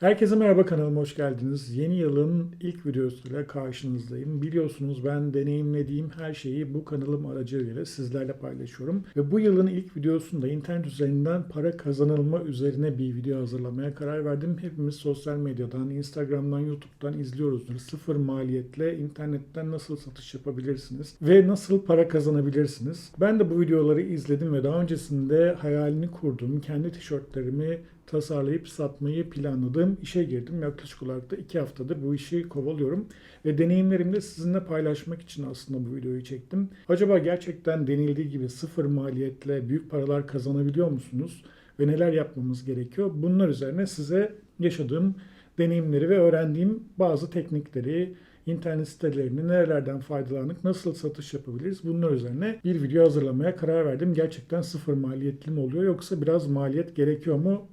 Herkese merhaba kanalıma hoş geldiniz. Yeni yılın ilk videosuyla karşınızdayım. Biliyorsunuz ben deneyimlediğim her şeyi bu kanalım aracılığıyla sizlerle paylaşıyorum. Ve bu yılın ilk videosunda internet üzerinden para kazanılma üzerine bir video hazırlamaya karar verdim. Hepimiz sosyal medyadan, Instagram'dan, YouTube'dan izliyoruzdur. Sıfır maliyetle internetten nasıl satış yapabilirsiniz ve nasıl para kazanabilirsiniz. Ben de bu videoları izledim ve daha öncesinde hayalini kurduğum kendi tişörtlerimi tasarlayıp satmayı planladığım işe girdim. Yaklaşık olarak da iki haftadır bu işi kovalıyorum. Ve deneyimlerimi de sizinle paylaşmak için aslında bu videoyu çektim. Acaba gerçekten denildiği gibi sıfır maliyetle büyük paralar kazanabiliyor musunuz? Ve neler yapmamız gerekiyor? Bunlar üzerine size yaşadığım deneyimleri ve öğrendiğim bazı teknikleri, internet sitelerini nerelerden faydalanıp nasıl satış yapabiliriz bunlar üzerine bir video hazırlamaya karar verdim. Gerçekten sıfır maliyetli mi oluyor yoksa biraz maliyet gerekiyor mu?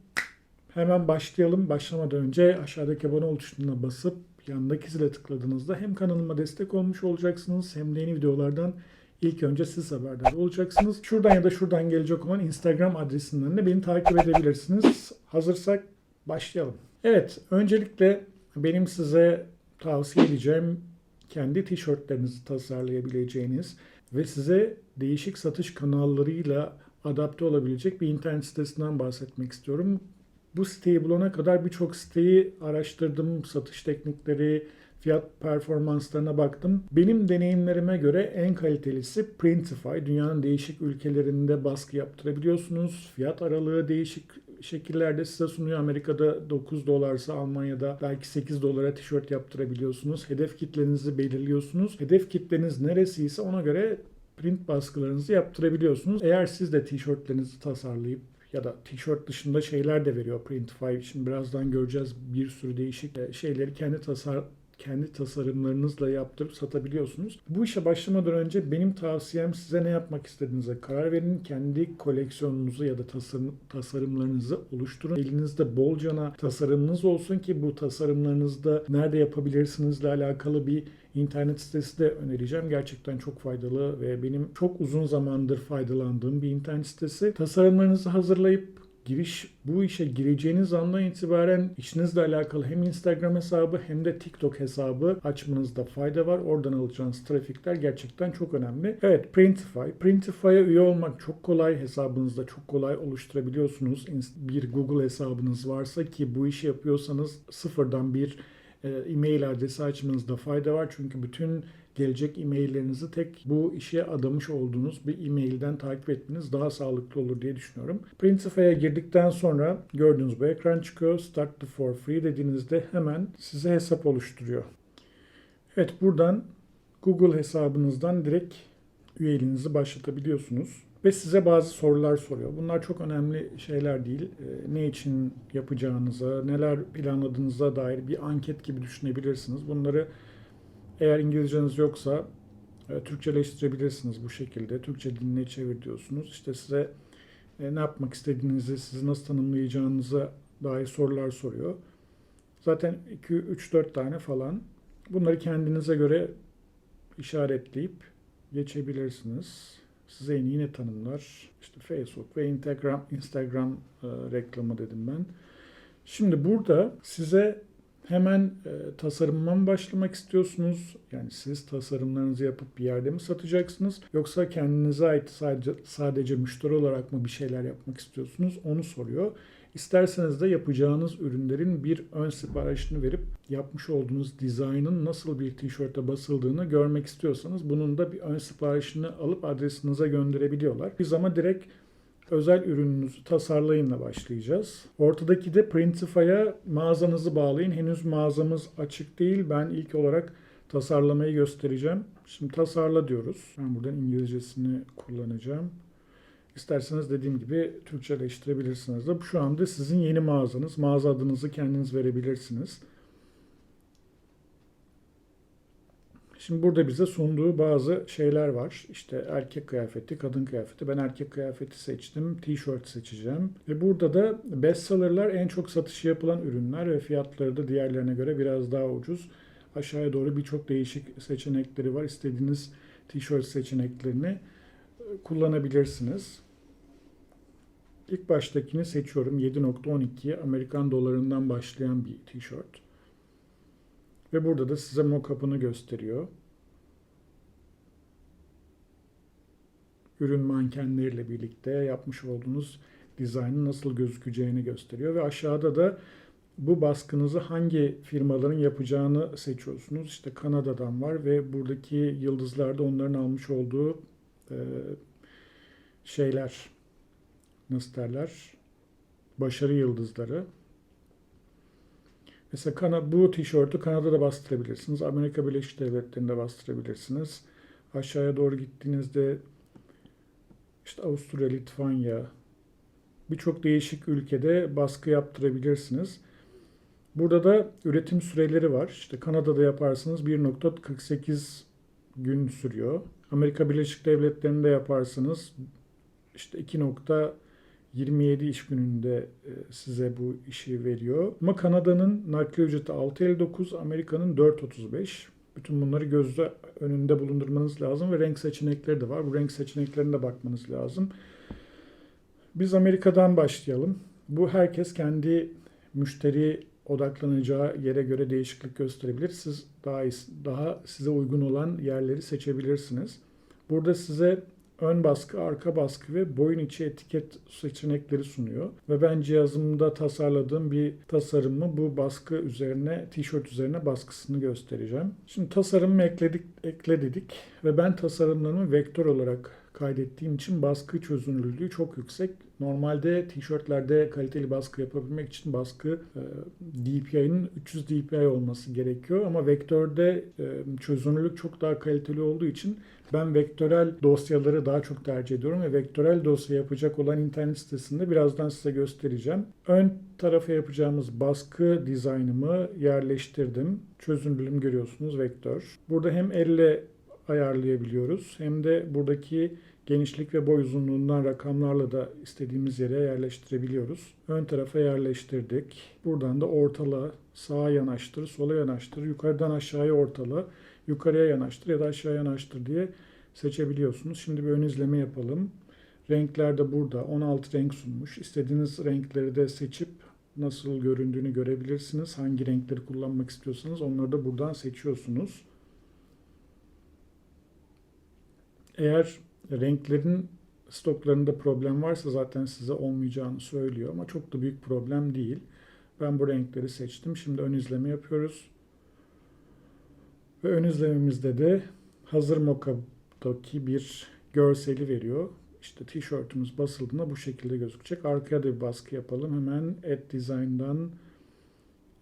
Hemen başlayalım. Başlamadan önce aşağıdaki abone ol tuşuna basıp yanındaki zile tıkladığınızda hem kanalıma destek olmuş olacaksınız hem de yeni videolardan ilk önce siz haberdar olacaksınız. Şuradan ya da şuradan gelecek olan Instagram adresinden de beni takip edebilirsiniz. Hazırsak başlayalım. Evet, öncelikle benim size tavsiye edeceğim kendi tişörtlerinizi tasarlayabileceğiniz ve size değişik satış kanallarıyla adapte olabilecek bir internet sitesinden bahsetmek istiyorum. Bu siteyi bulana kadar birçok siteyi araştırdım, satış teknikleri, fiyat performanslarına baktım. Benim deneyimlerime göre en kalitelisi Printify. Dünyanın değişik ülkelerinde baskı yaptırabiliyorsunuz. Fiyat aralığı değişik şekillerde size sunuyor. Amerika'da 9 dolarsa Almanya'da belki 8 dolara tişört yaptırabiliyorsunuz. Hedef kitlenizi belirliyorsunuz. Hedef kitleniz neresiyse ona göre print baskılarınızı yaptırabiliyorsunuz. Eğer siz de tişörtlerinizi tasarlayıp ya da tişört dışında şeyler de veriyor Printify. Şimdi birazdan göreceğiz bir sürü değişik e, şeyleri kendi tasar kendi tasarımlarınızla yaptırıp satabiliyorsunuz. Bu işe başlamadan önce benim tavsiyem size ne yapmak istediğinize karar verin. Kendi koleksiyonunuzu ya da tasarım, tasarımlarınızı oluşturun. Elinizde bolcana tasarımınız olsun ki bu tasarımlarınızda nerede yapabilirsinizle alakalı bir internet sitesi de önereceğim. Gerçekten çok faydalı ve benim çok uzun zamandır faydalandığım bir internet sitesi. Tasarımlarınızı hazırlayıp giriş bu işe gireceğiniz andan itibaren işinizle alakalı hem Instagram hesabı hem de TikTok hesabı açmanızda fayda var. Oradan alacağınız trafikler gerçekten çok önemli. Evet Printify. Printify'a üye olmak çok kolay. Hesabınızda çok kolay oluşturabiliyorsunuz. Bir Google hesabınız varsa ki bu işi yapıyorsanız sıfırdan bir e-mail adresi açmanızda fayda var. Çünkü bütün gelecek e-maillerinizi tek bu işe adamış olduğunuz bir e-mailden takip etmeniz daha sağlıklı olur diye düşünüyorum. Printify'a girdikten sonra gördüğünüz bu ekran çıkıyor. Start the for free dediğinizde hemen size hesap oluşturuyor. Evet buradan Google hesabınızdan direkt üyeliğinizi başlatabiliyorsunuz. Ve size bazı sorular soruyor. Bunlar çok önemli şeyler değil. Ne için yapacağınıza, neler planladığınıza dair bir anket gibi düşünebilirsiniz. Bunları eğer İngilizceniz yoksa e, Türkçeleştirebilirsiniz bu şekilde. Türkçe diline çevir diyorsunuz. İşte size e, ne yapmak istediğinizi, sizi nasıl tanımlayacağınıza dair sorular soruyor. Zaten 2 3 4 tane falan. Bunları kendinize göre işaretleyip geçebilirsiniz. Size en iyi ne tanımlar? İşte Facebook ve Instagram Instagram e, reklamı dedim ben. Şimdi burada size Hemen e, tasarımına mı başlamak istiyorsunuz? Yani siz tasarımlarınızı yapıp bir yerde mi satacaksınız? Yoksa kendinize ait sadece, sadece müşteri olarak mı bir şeyler yapmak istiyorsunuz? Onu soruyor. İsterseniz de yapacağınız ürünlerin bir ön siparişini verip yapmış olduğunuz dizaynın nasıl bir tişörte basıldığını görmek istiyorsanız bunun da bir ön siparişini alıp adresinize gönderebiliyorlar. Biz ama direkt özel ürününüzü tasarlayınla başlayacağız. Ortadaki de Printify'a mağazanızı bağlayın. Henüz mağazamız açık değil. Ben ilk olarak tasarlamayı göstereceğim. Şimdi tasarla diyoruz. Ben buradan İngilizcesini kullanacağım. İsterseniz dediğim gibi Türkçeleştirebilirsiniz de. Şu anda sizin yeni mağazanız. Mağaza adınızı kendiniz verebilirsiniz. Şimdi burada bize sunduğu bazı şeyler var. İşte erkek kıyafeti, kadın kıyafeti. Ben erkek kıyafeti seçtim. T-shirt seçeceğim. Ve burada da bestsellerlar en çok satışı yapılan ürünler ve fiyatları da diğerlerine göre biraz daha ucuz. Aşağıya doğru birçok değişik seçenekleri var. İstediğiniz t-shirt seçeneklerini kullanabilirsiniz. İlk baştakini seçiyorum. 7.12 Amerikan dolarından başlayan bir tişört. Ve burada da size mock-up'ını gösteriyor. Ürün mankenleriyle birlikte yapmış olduğunuz dizaynın nasıl gözükeceğini gösteriyor. Ve aşağıda da bu baskınızı hangi firmaların yapacağını seçiyorsunuz. İşte Kanada'dan var ve buradaki yıldızlarda onların almış olduğu şeyler nasıl derler başarı yıldızları. Mesela Kana, bu tişörtü Kanada'da bastırabilirsiniz. Amerika Birleşik Devletleri'nde bastırabilirsiniz. Aşağıya doğru gittiğinizde işte Avusturya, Litvanya birçok değişik ülkede baskı yaptırabilirsiniz. Burada da üretim süreleri var. İşte Kanada'da yaparsanız 1.48 gün sürüyor. Amerika Birleşik Devletleri'nde yaparsanız işte 2.27 iş gününde e, size bu işi veriyor. Ama Kanada'nın nakliye ücreti 6.59, Amerika'nın 4.35. Bütün bunları gözde önünde bulundurmanız lazım ve renk seçenekleri de var. Bu renk seçeneklerine de bakmanız lazım. Biz Amerika'dan başlayalım. Bu herkes kendi müşteri odaklanacağı yere göre değişiklik gösterebilir. Siz daha daha size uygun olan yerleri seçebilirsiniz. Burada size ön baskı, arka baskı ve boyun içi etiket seçenekleri sunuyor. Ve ben cihazımda tasarladığım bir tasarımı bu baskı üzerine, tişört üzerine baskısını göstereceğim. Şimdi tasarımı ekledik, ekle dedik ve ben tasarımlarımı vektör olarak kaydettiğim için baskı çözünürlüğü çok yüksek. Normalde tişörtlerde kaliteli baskı yapabilmek için baskı e, DPI'nin 300 DPI olması gerekiyor ama vektörde e, çözünürlük çok daha kaliteli olduğu için ben vektörel dosyaları daha çok tercih ediyorum ve vektörel dosya yapacak olan internet sitesinde birazdan size göstereceğim. Ön tarafa yapacağımız baskı dizaynımı yerleştirdim. Çözünürlüğüm görüyorsunuz vektör. Burada hem elle ayarlayabiliyoruz hem de buradaki genişlik ve boy uzunluğundan rakamlarla da istediğimiz yere yerleştirebiliyoruz. Ön tarafa yerleştirdik. Buradan da ortala, sağa yanaştır, sola yanaştır, yukarıdan aşağıya ortala, yukarıya yanaştır ya da aşağı yanaştır diye seçebiliyorsunuz. Şimdi bir ön izleme yapalım. Renkler de burada. 16 renk sunmuş. İstediğiniz renkleri de seçip nasıl göründüğünü görebilirsiniz. Hangi renkleri kullanmak istiyorsanız onları da buradan seçiyorsunuz. Eğer renklerin stoklarında problem varsa zaten size olmayacağını söylüyor ama çok da büyük problem değil. Ben bu renkleri seçtim. Şimdi ön izleme yapıyoruz. Ve ön izlememizde de hazır mockup'taki bir görseli veriyor. İşte tişörtümüz basıldığında bu şekilde gözükecek. Arkaya da bir baskı yapalım. Hemen Add Design'dan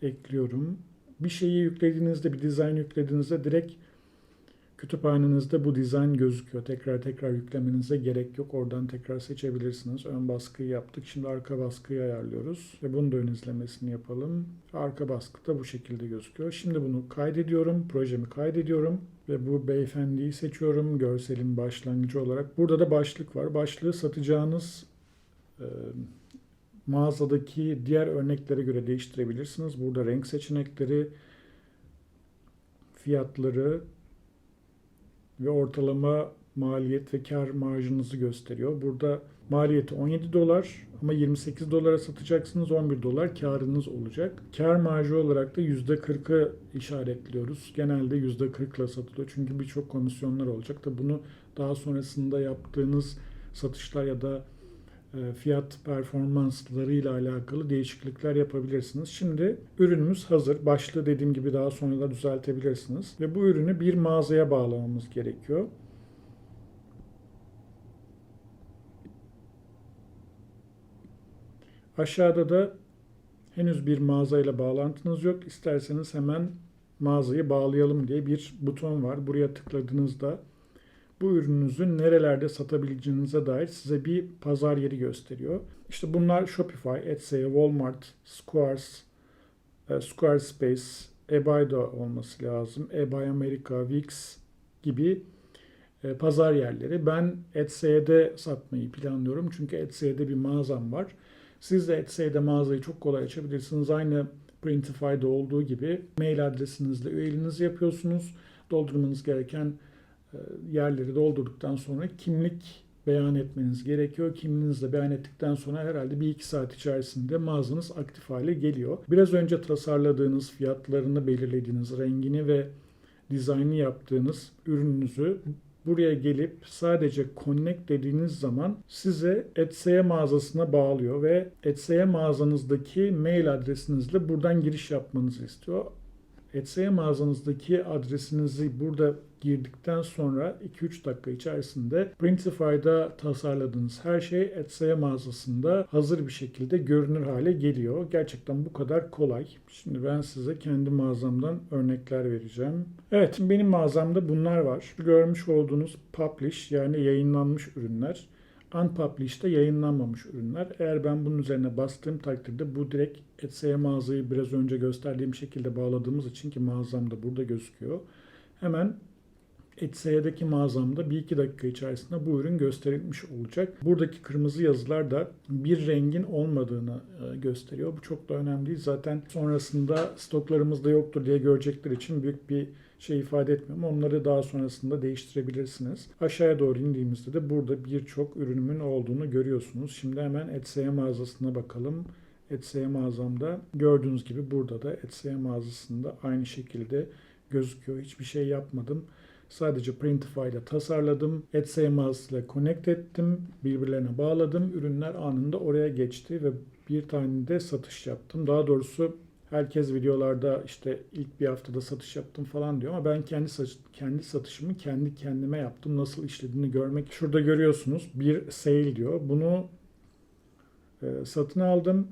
ekliyorum. Bir şeyi yüklediğinizde, bir dizayn yüklediğinizde direkt Kütüphanenizde bu dizayn gözüküyor. Tekrar tekrar yüklemenize gerek yok. Oradan tekrar seçebilirsiniz. Ön baskıyı yaptık. Şimdi arka baskıyı ayarlıyoruz. Ve bunu da ön izlemesini yapalım. Arka baskı da bu şekilde gözüküyor. Şimdi bunu kaydediyorum. Projemi kaydediyorum. Ve bu beyefendiyi seçiyorum. Görselin başlangıcı olarak. Burada da başlık var. Başlığı satacağınız e, mağazadaki diğer örneklere göre değiştirebilirsiniz. Burada renk seçenekleri, fiyatları, ve ortalama maliyet ve kar marjınızı gösteriyor. Burada maliyeti 17 dolar ama 28 dolara satacaksınız 11 dolar karınız olacak. Kar marjı olarak da %40'ı işaretliyoruz. Genelde %40 ile satılıyor çünkü birçok komisyonlar olacak da bunu daha sonrasında yaptığınız satışlar ya da fiyat performansları ile alakalı değişiklikler yapabilirsiniz. Şimdi ürünümüz hazır. Başlığı dediğim gibi daha sonra da düzeltebilirsiniz. Ve bu ürünü bir mağazaya bağlamamız gerekiyor. Aşağıda da henüz bir mağazayla bağlantınız yok. İsterseniz hemen mağazayı bağlayalım diye bir buton var. Buraya tıkladığınızda bu ürününüzü nerelerde satabileceğinize dair size bir pazar yeri gösteriyor. İşte bunlar Shopify, Etsy, Walmart, Squares, e, Squarespace, eBay'da olması lazım. eBay Amerika, Wix gibi e, pazar yerleri. Ben Etsy'de satmayı planlıyorum. Çünkü Etsy'de bir mağazam var. Siz de Etsy'de mağazayı çok kolay açabilirsiniz. Aynı Printify'da olduğu gibi mail adresinizle üyeliğinizi yapıyorsunuz. Doldurmanız gereken yerleri doldurduktan sonra kimlik beyan etmeniz gerekiyor. Kimliğinizle beyan ettikten sonra herhalde bir iki saat içerisinde mağazanız aktif hale geliyor. Biraz önce tasarladığınız, fiyatlarını belirlediğiniz, rengini ve dizaynı yaptığınız ürününüzü buraya gelip sadece connect dediğiniz zaman size Etsy mağazasına bağlıyor ve Etsy mağazanızdaki mail adresinizle buradan giriş yapmanızı istiyor. Etsy mağazanızdaki adresinizi burada girdikten sonra 2-3 dakika içerisinde Printify'da tasarladığınız her şey Etsy mağazasında hazır bir şekilde görünür hale geliyor. Gerçekten bu kadar kolay. Şimdi ben size kendi mağazamdan örnekler vereceğim. Evet, benim mağazamda bunlar var. Görmüş olduğunuz publish yani yayınlanmış ürünler. Unpublished yayınlanmamış ürünler. Eğer ben bunun üzerine bastığım takdirde bu direkt Etsy mağazayı biraz önce gösterdiğim şekilde bağladığımız için ki mağazam da burada gözüküyor. Hemen Etsy'deki mağazamda bir iki dakika içerisinde bu ürün gösterilmiş olacak. Buradaki kırmızı yazılar da bir rengin olmadığını e, gösteriyor. Bu çok da önemli değil. Zaten sonrasında stoklarımızda yoktur diye görecekler için büyük bir şey ifade etmiyor ama onları daha sonrasında değiştirebilirsiniz. Aşağıya doğru indiğimizde de burada birçok ürünümün olduğunu görüyorsunuz. Şimdi hemen Etsy mağazasına bakalım. Etsy mağazamda gördüğünüz gibi burada da Etsy mağazasında aynı şekilde gözüküyor. Hiçbir şey yapmadım. Sadece Printify'da tasarladım. Etsy mağazasıyla connect ettim. Birbirlerine bağladım. Ürünler anında oraya geçti ve bir tane de satış yaptım. Daha doğrusu herkes videolarda işte ilk bir haftada satış yaptım falan diyor ama ben kendi satış, kendi satışımı kendi kendime yaptım. Nasıl işlediğini görmek. Şurada görüyorsunuz bir sale diyor. Bunu e, satın aldım.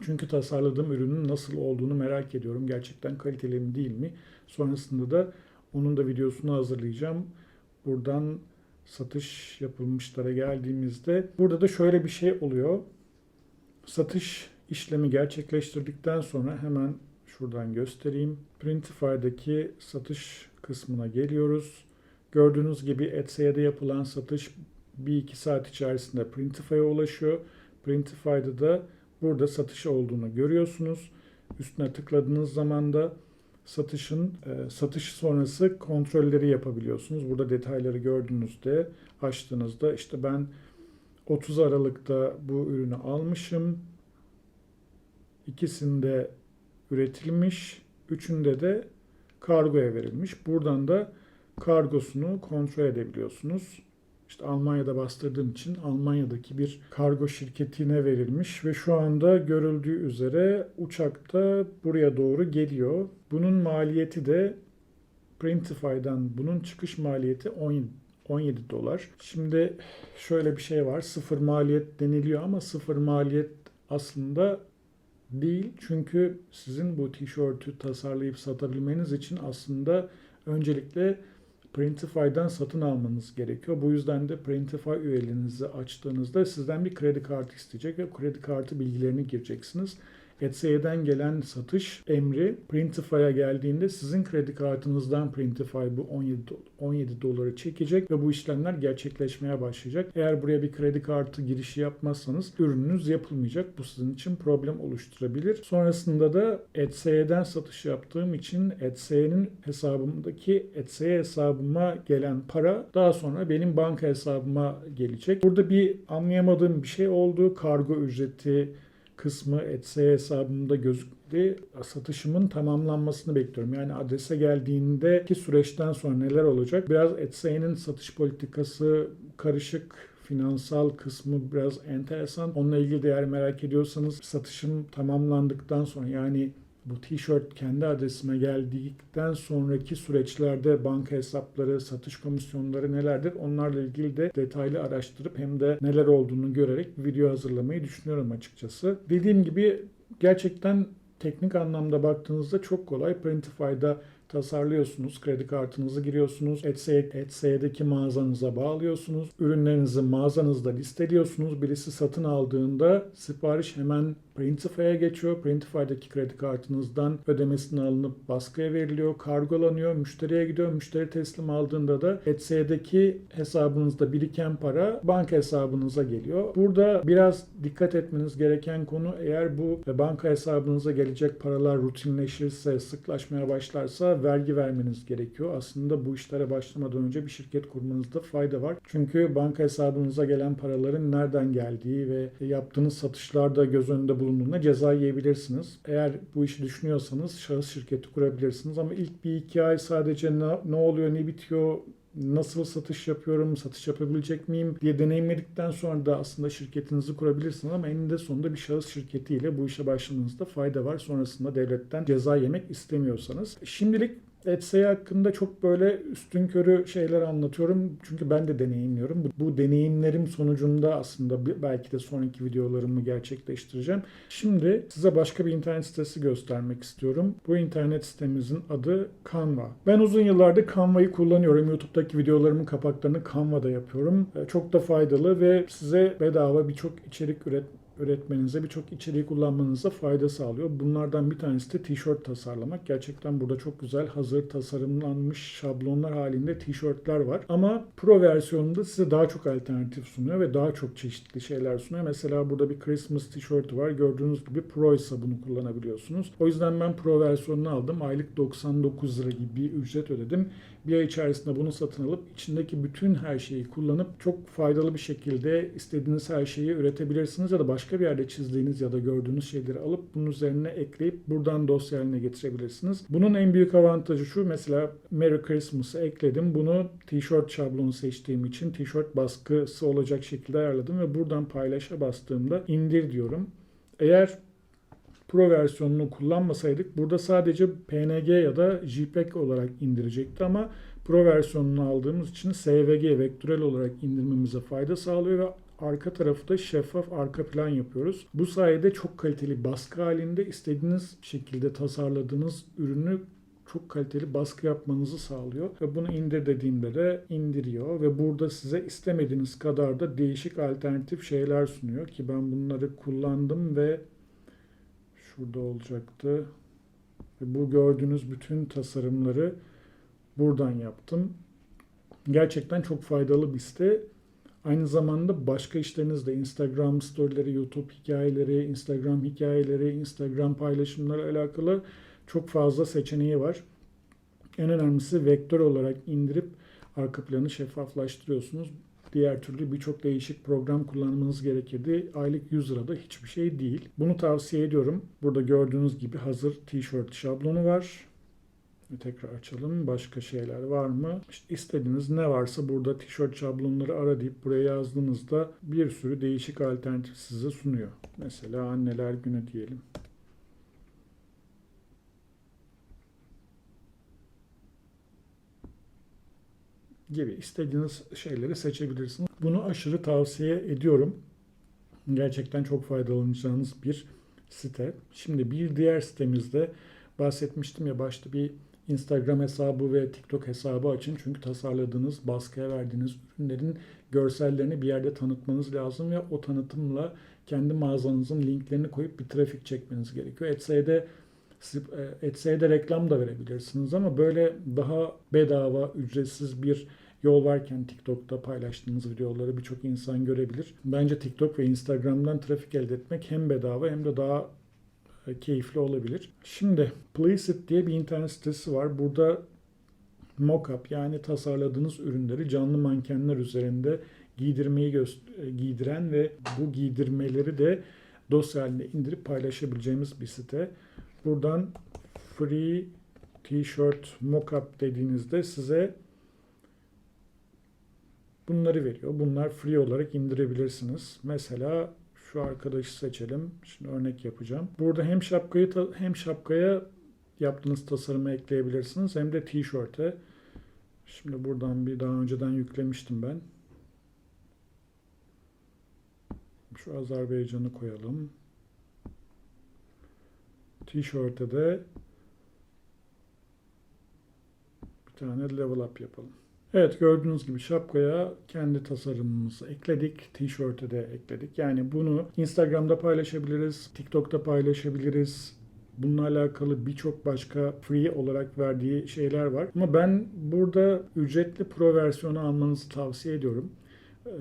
Çünkü tasarladığım ürünün nasıl olduğunu merak ediyorum. Gerçekten kaliteli mi değil mi? Sonrasında da onun da videosunu hazırlayacağım. Buradan satış yapılmışlara geldiğimizde burada da şöyle bir şey oluyor. Satış işlemi gerçekleştirdikten sonra hemen şuradan göstereyim. Printify'daki satış kısmına geliyoruz. Gördüğünüz gibi Etsy'de yapılan satış 1-2 saat içerisinde Printify'a ulaşıyor. Printify'da da burada satış olduğunu görüyorsunuz. Üstüne tıkladığınız zaman da satışın e, satış sonrası kontrolleri yapabiliyorsunuz. Burada detayları gördüğünüzde açtığınızda işte ben 30 Aralık'ta bu ürünü almışım. İkisinde üretilmiş, üçünde de kargoya verilmiş. Buradan da kargosunu kontrol edebiliyorsunuz. İşte Almanya'da bastırdığım için Almanya'daki bir kargo şirketine verilmiş ve şu anda görüldüğü üzere uçakta buraya doğru geliyor. Bunun maliyeti de Printify'dan bunun çıkış maliyeti 17, 17 dolar. Şimdi şöyle bir şey var. Sıfır maliyet deniliyor ama sıfır maliyet aslında değil. Çünkü sizin bu tişörtü tasarlayıp satabilmeniz için aslında öncelikle Printify'dan satın almanız gerekiyor. Bu yüzden de Printify üyeliğinizi açtığınızda sizden bir kredi kartı isteyecek ve kredi kartı bilgilerini gireceksiniz. Etsy'den gelen satış emri Printify'a geldiğinde sizin kredi kartınızdan Printify bu 17, 17 doları çekecek ve bu işlemler gerçekleşmeye başlayacak. Eğer buraya bir kredi kartı girişi yapmazsanız ürününüz yapılmayacak. Bu sizin için problem oluşturabilir. Sonrasında da Etsy'den satış yaptığım için Etsy'nin hesabımdaki Etsy hesabıma gelen para daha sonra benim banka hesabıma gelecek. Burada bir anlayamadığım bir şey oldu. Kargo ücreti kısmı Etsy hesabımda gözüktü. Satışımın tamamlanmasını bekliyorum. Yani adrese geldiğinde ki süreçten sonra neler olacak? Biraz Etsy'nin satış politikası karışık finansal kısmı biraz enteresan. Onunla ilgili de eğer merak ediyorsanız satışım tamamlandıktan sonra yani bu tişört kendi adresime geldikten sonraki süreçlerde banka hesapları, satış komisyonları nelerdir? Onlarla ilgili de detaylı araştırıp hem de neler olduğunu görerek bir video hazırlamayı düşünüyorum açıkçası. Dediğim gibi gerçekten teknik anlamda baktığınızda çok kolay. Printify'da tasarlıyorsunuz. Kredi kartınızı giriyorsunuz. Etsy, Etsy'deki mağazanıza bağlıyorsunuz. Ürünlerinizi mağazanızda listeliyorsunuz. Birisi satın aldığında sipariş hemen Printify'a geçiyor. Printify'daki kredi kartınızdan ödemesini alınıp baskıya veriliyor. Kargolanıyor. Müşteriye gidiyor. Müşteri teslim aldığında da Etsy'deki hesabınızda biriken para banka hesabınıza geliyor. Burada biraz dikkat etmeniz gereken konu eğer bu banka hesabınıza gelecek paralar rutinleşirse, sıklaşmaya başlarsa vergi vermeniz gerekiyor. Aslında bu işlere başlamadan önce bir şirket kurmanızda fayda var. Çünkü banka hesabınıza gelen paraların nereden geldiği ve yaptığınız satışlarda göz önünde bulunduğunda ceza yiyebilirsiniz. Eğer bu işi düşünüyorsanız şahıs şirketi kurabilirsiniz ama ilk bir iki ay sadece ne, ne oluyor ne bitiyor nasıl satış yapıyorum, satış yapabilecek miyim diye deneyimledikten sonra da aslında şirketinizi kurabilirsiniz ama eninde sonunda bir şahıs şirketiyle bu işe başlamanızda fayda var. Sonrasında devletten ceza yemek istemiyorsanız. Şimdilik Etsy hakkında çok böyle üstün körü şeyler anlatıyorum. Çünkü ben de deneyimliyorum. Bu, bu deneyimlerim sonucunda aslında belki de sonraki videolarımı gerçekleştireceğim. Şimdi size başka bir internet sitesi göstermek istiyorum. Bu internet sitemizin adı Canva. Ben uzun yıllardır Canva'yı kullanıyorum. YouTube'daki videolarımın kapaklarını Canva'da yapıyorum. E, Çok da faydalı ve size bedava birçok içerik üret üretmenize, birçok içeriği kullanmanıza fayda sağlıyor. Bunlardan bir tanesi de tişört tasarlamak. Gerçekten burada çok güzel hazır tasarımlanmış şablonlar halinde tişörtler var. Ama Pro versiyonunda size daha çok alternatif sunuyor ve daha çok çeşitli şeyler sunuyor. Mesela burada bir Christmas tişörtü var. Gördüğünüz gibi Pro ise bunu kullanabiliyorsunuz. O yüzden ben Pro versiyonunu aldım. Aylık 99 lira gibi bir ücret ödedim. Bir ay içerisinde bunu satın alıp içindeki bütün her şeyi kullanıp çok faydalı bir şekilde istediğiniz her şeyi üretebilirsiniz ya da başka bir yerde çizdiğiniz ya da gördüğünüz şeyleri alıp bunun üzerine ekleyip buradan dosya haline getirebilirsiniz. Bunun en büyük avantajı şu mesela Merry Christmas'ı ekledim. Bunu tişört şablonu seçtiğim için tişört baskısı olacak şekilde ayarladım ve buradan paylaşa bastığımda indir diyorum. Eğer Pro versiyonunu kullanmasaydık burada sadece PNG ya da JPEG olarak indirecekti ama Pro versiyonunu aldığımız için SVG vektörel olarak indirmemize fayda sağlıyor ve arka tarafı da şeffaf arka plan yapıyoruz. Bu sayede çok kaliteli baskı halinde istediğiniz şekilde tasarladığınız ürünü çok kaliteli baskı yapmanızı sağlıyor. Ve bunu indir dediğimde de indiriyor ve burada size istemediğiniz kadar da değişik alternatif şeyler sunuyor ki ben bunları kullandım ve şurada olacaktı. Bu gördüğünüz bütün tasarımları buradan yaptım. Gerçekten çok faydalı bir site. Aynı zamanda başka işlerinizde Instagram storyleri, YouTube hikayeleri, Instagram hikayeleri, Instagram paylaşımları alakalı çok fazla seçeneği var. En önemlisi vektör olarak indirip arka planı şeffaflaştırıyorsunuz. Diğer türlü birçok değişik program kullanmanız gerekirdi. Aylık 100 lira da hiçbir şey değil. Bunu tavsiye ediyorum. Burada gördüğünüz gibi hazır tişört şablonu var. Tekrar açalım. Başka şeyler var mı? İşte istediğiniz ne varsa burada tişört şablonları ara deyip buraya yazdığınızda bir sürü değişik alternatif size sunuyor. Mesela anneler günü diyelim. Gibi istediğiniz şeyleri seçebilirsiniz. Bunu aşırı tavsiye ediyorum. Gerçekten çok faydalanacağınız bir site. Şimdi bir diğer sitemizde bahsetmiştim ya başta bir Instagram hesabı ve TikTok hesabı açın. Çünkü tasarladığınız, baskıya verdiğiniz ürünlerin görsellerini bir yerde tanıtmanız lazım ve o tanıtımla kendi mağazanızın linklerini koyup bir trafik çekmeniz gerekiyor. Etsy'de Etsy'de reklam da verebilirsiniz ama böyle daha bedava, ücretsiz bir yol varken TikTok'ta paylaştığınız videoları birçok insan görebilir. Bence TikTok ve Instagram'dan trafik elde etmek hem bedava hem de daha e, keyifli olabilir. Şimdi Placeit diye bir internet sitesi var. Burada mockup yani tasarladığınız ürünleri canlı mankenler üzerinde giydirmeyi e, giydiren ve bu giydirmeleri de dosya haline indirip paylaşabileceğimiz bir site. Buradan free t-shirt mockup dediğinizde size bunları veriyor. Bunlar free olarak indirebilirsiniz. Mesela şu arkadaşı seçelim. Şimdi örnek yapacağım. Burada hem şapkayı hem şapkaya yaptığınız tasarımı ekleyebilirsiniz hem de tişörte. Şimdi buradan bir daha önceden yüklemiştim ben. Şu Azerbaycan'ı koyalım. Tişörte de bir tane level up yapalım. Evet gördüğünüz gibi şapkaya kendi tasarımımızı ekledik. Tişörte de ekledik. Yani bunu Instagram'da paylaşabiliriz, TikTok'ta paylaşabiliriz. Bununla alakalı birçok başka free olarak verdiği şeyler var. Ama ben burada ücretli pro versiyonu almanızı tavsiye ediyorum.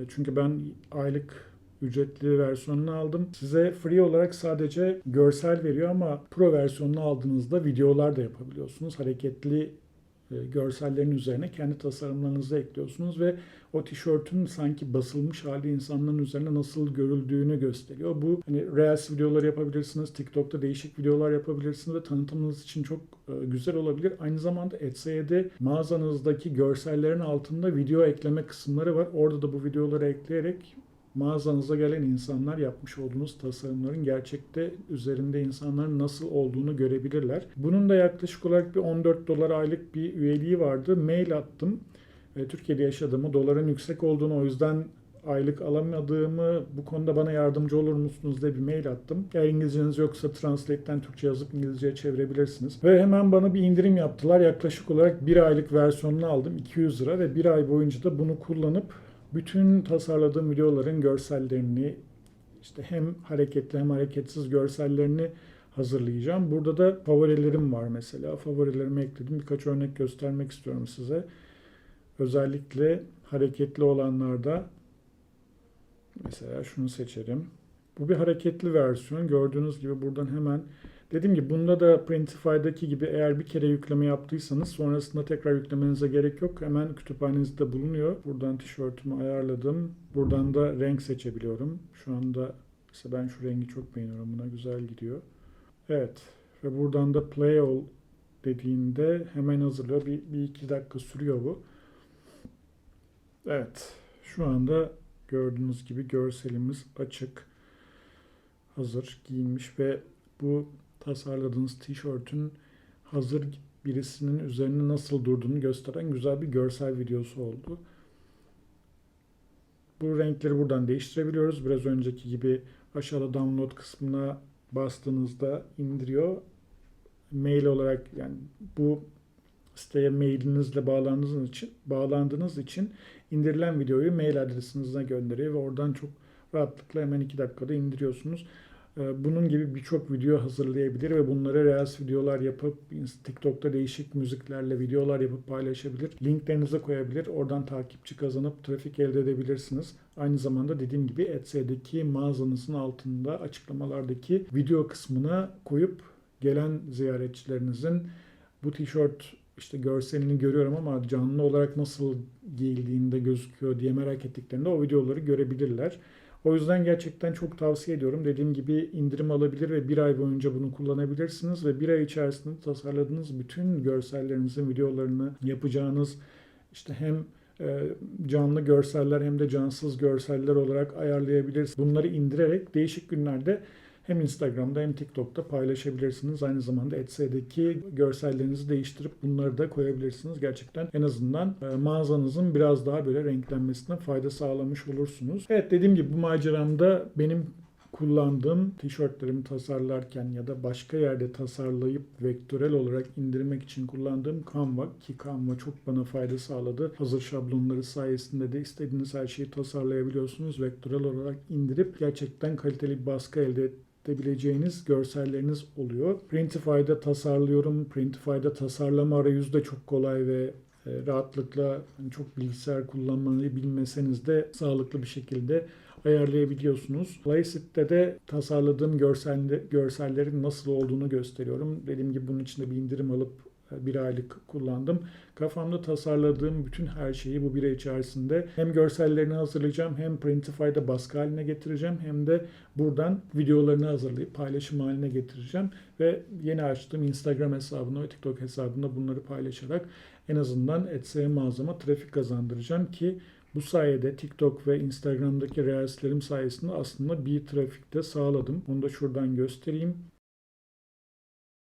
Çünkü ben aylık ücretli versiyonunu aldım. Size free olarak sadece görsel veriyor ama pro versiyonunu aldığınızda videolar da yapabiliyorsunuz. Hareketli görsellerin üzerine kendi tasarımlarınızı ekliyorsunuz ve o tişörtün sanki basılmış hali insanların üzerine nasıl görüldüğünü gösteriyor. Bu hani Reels videoları yapabilirsiniz, TikTok'ta değişik videolar yapabilirsiniz ve tanıtımınız için çok e, güzel olabilir. Aynı zamanda Etsy'de mağazanızdaki görsellerin altında video ekleme kısımları var. Orada da bu videoları ekleyerek mağazanıza gelen insanlar yapmış olduğunuz tasarımların gerçekte üzerinde insanların nasıl olduğunu görebilirler. Bunun da yaklaşık olarak bir 14 dolar aylık bir üyeliği vardı. Mail attım. E, Türkiye'de yaşadığımı, doların yüksek olduğunu o yüzden aylık alamadığımı bu konuda bana yardımcı olur musunuz diye bir mail attım. Eğer İngilizceniz yoksa Translate'ten Türkçe yazıp İngilizceye çevirebilirsiniz. Ve hemen bana bir indirim yaptılar. Yaklaşık olarak bir aylık versiyonunu aldım. 200 lira ve bir ay boyunca da bunu kullanıp bütün tasarladığım videoların görsellerini işte hem hareketli hem hareketsiz görsellerini hazırlayacağım. Burada da favorilerim var mesela. Favorilerimi ekledim. Birkaç örnek göstermek istiyorum size. Özellikle hareketli olanlarda mesela şunu seçerim. Bu bir hareketli versiyon. Gördüğünüz gibi buradan hemen Dediğim gibi bunda da Printify'daki gibi eğer bir kere yükleme yaptıysanız sonrasında tekrar yüklemenize gerek yok. Hemen kütüphanenizde bulunuyor. Buradan tişörtümü ayarladım. Buradan da renk seçebiliyorum. Şu anda mesela ben şu rengi çok beğeniyorum. Buna güzel gidiyor. Evet. Ve buradan da play all dediğinde hemen hazırlıyor. Bir, bir iki dakika sürüyor bu. Evet. Şu anda gördüğünüz gibi görselimiz açık. Hazır giyinmiş ve bu tasarladığınız tişörtün hazır birisinin üzerine nasıl durduğunu gösteren güzel bir görsel videosu oldu. Bu renkleri buradan değiştirebiliyoruz. Biraz önceki gibi aşağıda download kısmına bastığınızda indiriyor. Mail olarak yani bu siteye mailinizle bağlandığınız için bağlandığınız için indirilen videoyu mail adresinize gönderiyor ve oradan çok rahatlıkla hemen 2 dakikada indiriyorsunuz. Ee, bunun gibi birçok video hazırlayabilir ve bunları Reels videolar yapıp TikTok'ta değişik müziklerle videolar yapıp paylaşabilir. Linklerinize koyabilir. Oradan takipçi kazanıp trafik elde edebilirsiniz. Aynı zamanda dediğim gibi Etsy'deki mağazanızın altında açıklamalardaki video kısmına koyup gelen ziyaretçilerinizin bu tişört işte görselini görüyorum ama canlı olarak nasıl giyildiğinde gözüküyor diye merak ettiklerinde o videoları görebilirler. O yüzden gerçekten çok tavsiye ediyorum. Dediğim gibi indirim alabilir ve bir ay boyunca bunu kullanabilirsiniz ve bir ay içerisinde tasarladığınız bütün görsellerinizin videolarını yapacağınız işte hem e, canlı görseller hem de cansız görseller olarak ayarlayabilirsiniz. Bunları indirerek değişik günlerde hem Instagram'da hem TikTok'ta paylaşabilirsiniz. Aynı zamanda Etsy'deki görsellerinizi değiştirip bunları da koyabilirsiniz. Gerçekten en azından e, mağazanızın biraz daha böyle renklenmesine fayda sağlamış olursunuz. Evet dediğim gibi bu maceramda benim kullandığım tişörtlerimi tasarlarken ya da başka yerde tasarlayıp vektörel olarak indirmek için kullandığım Canva ki Canva çok bana fayda sağladı. Hazır şablonları sayesinde de istediğiniz her şeyi tasarlayabiliyorsunuz. Vektörel olarak indirip gerçekten kaliteli bir baskı elde edebileceğiniz görselleriniz oluyor. Printify'da tasarlıyorum. Printify'da tasarlama arayüzü de çok kolay ve e, rahatlıkla hani çok bilgisayar kullanmayı bilmeseniz de sağlıklı bir şekilde ayarlayabiliyorsunuz. Placit'te de tasarladığım görselde, görsellerin nasıl olduğunu gösteriyorum. Dediğim gibi bunun için de bir indirim alıp bir aylık kullandım. Kafamda tasarladığım bütün her şeyi bu bir ay içerisinde hem görsellerini hazırlayacağım hem Printify'da baskı haline getireceğim hem de buradan videolarını hazırlayıp paylaşım haline getireceğim ve yeni açtığım Instagram hesabına ve TikTok hesabında bunları paylaşarak en azından Etsy mağazama trafik kazandıracağım ki bu sayede TikTok ve Instagram'daki reelslerim sayesinde aslında bir trafikte sağladım. Onu da şuradan göstereyim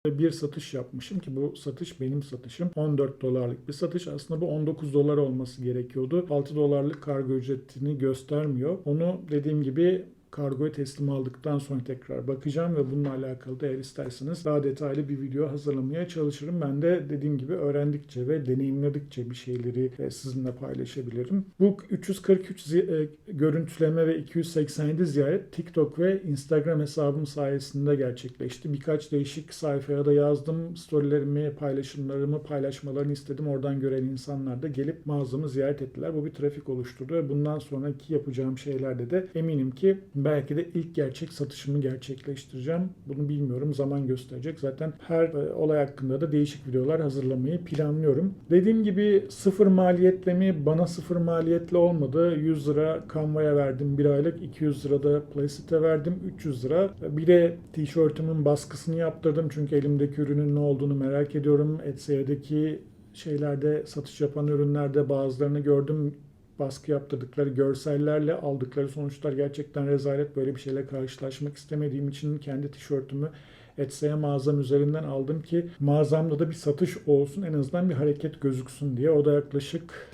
bir satış yapmışım ki bu satış benim satışım. 14 dolarlık bir satış. Aslında bu 19 dolar olması gerekiyordu. 6 dolarlık kargo ücretini göstermiyor. Onu dediğim gibi kargoyu teslim aldıktan sonra tekrar bakacağım ve bununla alakalı da eğer isterseniz daha detaylı bir video hazırlamaya çalışırım. Ben de dediğim gibi öğrendikçe ve deneyimledikçe bir şeyleri e, sizinle paylaşabilirim. Bu 343 zi- e, görüntüleme ve 287 ziyaret TikTok ve Instagram hesabım sayesinde gerçekleşti. Birkaç değişik sayfaya da yazdım. Storylerimi, paylaşımlarımı paylaşmalarını istedim. Oradan gören insanlar da gelip mağazamı ziyaret ettiler. Bu bir trafik oluşturdu bundan sonraki yapacağım şeylerde de eminim ki belki de ilk gerçek satışımı gerçekleştireceğim. Bunu bilmiyorum. Zaman gösterecek. Zaten her e, olay hakkında da değişik videolar hazırlamayı planlıyorum. Dediğim gibi sıfır maliyetle mi? Bana sıfır maliyetli olmadı. 100 lira Canva'ya verdim bir aylık. 200 lira da Placit'e verdim. 300 lira. Bir de tişörtümün baskısını yaptırdım. Çünkü elimdeki ürünün ne olduğunu merak ediyorum. Etsy'deki şeylerde satış yapan ürünlerde bazılarını gördüm baskı yaptırdıkları görsellerle aldıkları sonuçlar gerçekten rezalet. Böyle bir şeyle karşılaşmak istemediğim için kendi tişörtümü Etsy'e mağazam üzerinden aldım ki mağazamda da bir satış olsun en azından bir hareket gözüksün diye. O da yaklaşık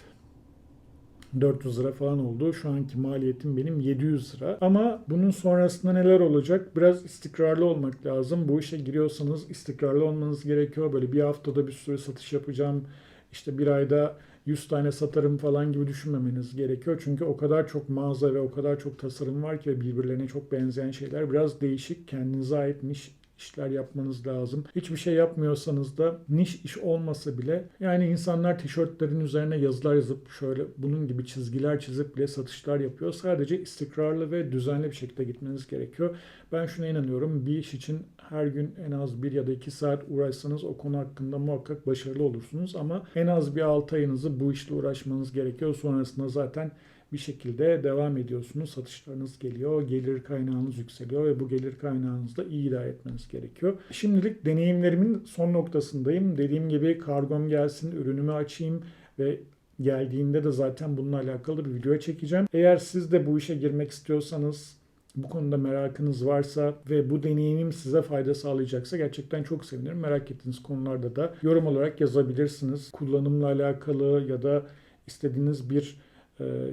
400 lira falan oldu. Şu anki maliyetim benim 700 lira. Ama bunun sonrasında neler olacak? Biraz istikrarlı olmak lazım. Bu işe giriyorsanız istikrarlı olmanız gerekiyor. Böyle bir haftada bir sürü satış yapacağım. İşte bir ayda 100 tane satarım falan gibi düşünmemeniz gerekiyor. Çünkü o kadar çok mağaza ve o kadar çok tasarım var ki birbirlerine çok benzeyen şeyler. Biraz değişik, kendinize aitmiş işler yapmanız lazım. Hiçbir şey yapmıyorsanız da niş iş olmasa bile yani insanlar tişörtlerin üzerine yazılar yazıp şöyle bunun gibi çizgiler çizip bile satışlar yapıyor. Sadece istikrarlı ve düzenli bir şekilde gitmeniz gerekiyor. Ben şuna inanıyorum. Bir iş için her gün en az bir ya da iki saat uğraşsanız o konu hakkında muhakkak başarılı olursunuz. Ama en az bir 6 ayınızı bu işle uğraşmanız gerekiyor. Sonrasında zaten bir şekilde devam ediyorsunuz. Satışlarınız geliyor, gelir kaynağınız yükseliyor ve bu gelir kaynağınızda iyi idare etmeniz gerekiyor. Şimdilik deneyimlerimin son noktasındayım. Dediğim gibi kargom gelsin, ürünümü açayım ve geldiğinde de zaten bununla alakalı bir video çekeceğim. Eğer siz de bu işe girmek istiyorsanız bu konuda merakınız varsa ve bu deneyimim size fayda sağlayacaksa gerçekten çok sevinirim. Merak ettiğiniz konularda da yorum olarak yazabilirsiniz. Kullanımla alakalı ya da istediğiniz bir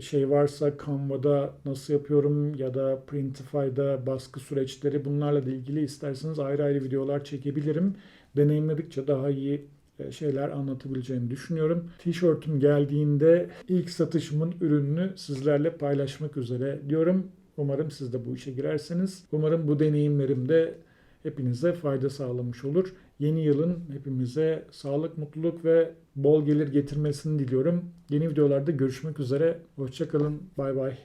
şey varsa Canva'da nasıl yapıyorum ya da Printify'da baskı süreçleri bunlarla da ilgili isterseniz ayrı ayrı videolar çekebilirim. Deneyimledikçe daha iyi e, şeyler anlatabileceğimi düşünüyorum. Tişörtüm geldiğinde ilk satışımın ürününü sizlerle paylaşmak üzere diyorum. Umarım siz de bu işe girerseniz. Umarım bu deneyimlerim de hepinize fayda sağlamış olur. Yeni yılın hepimize sağlık, mutluluk ve bol gelir getirmesini diliyorum. Yeni videolarda görüşmek üzere. Hoşçakalın. Bay bay.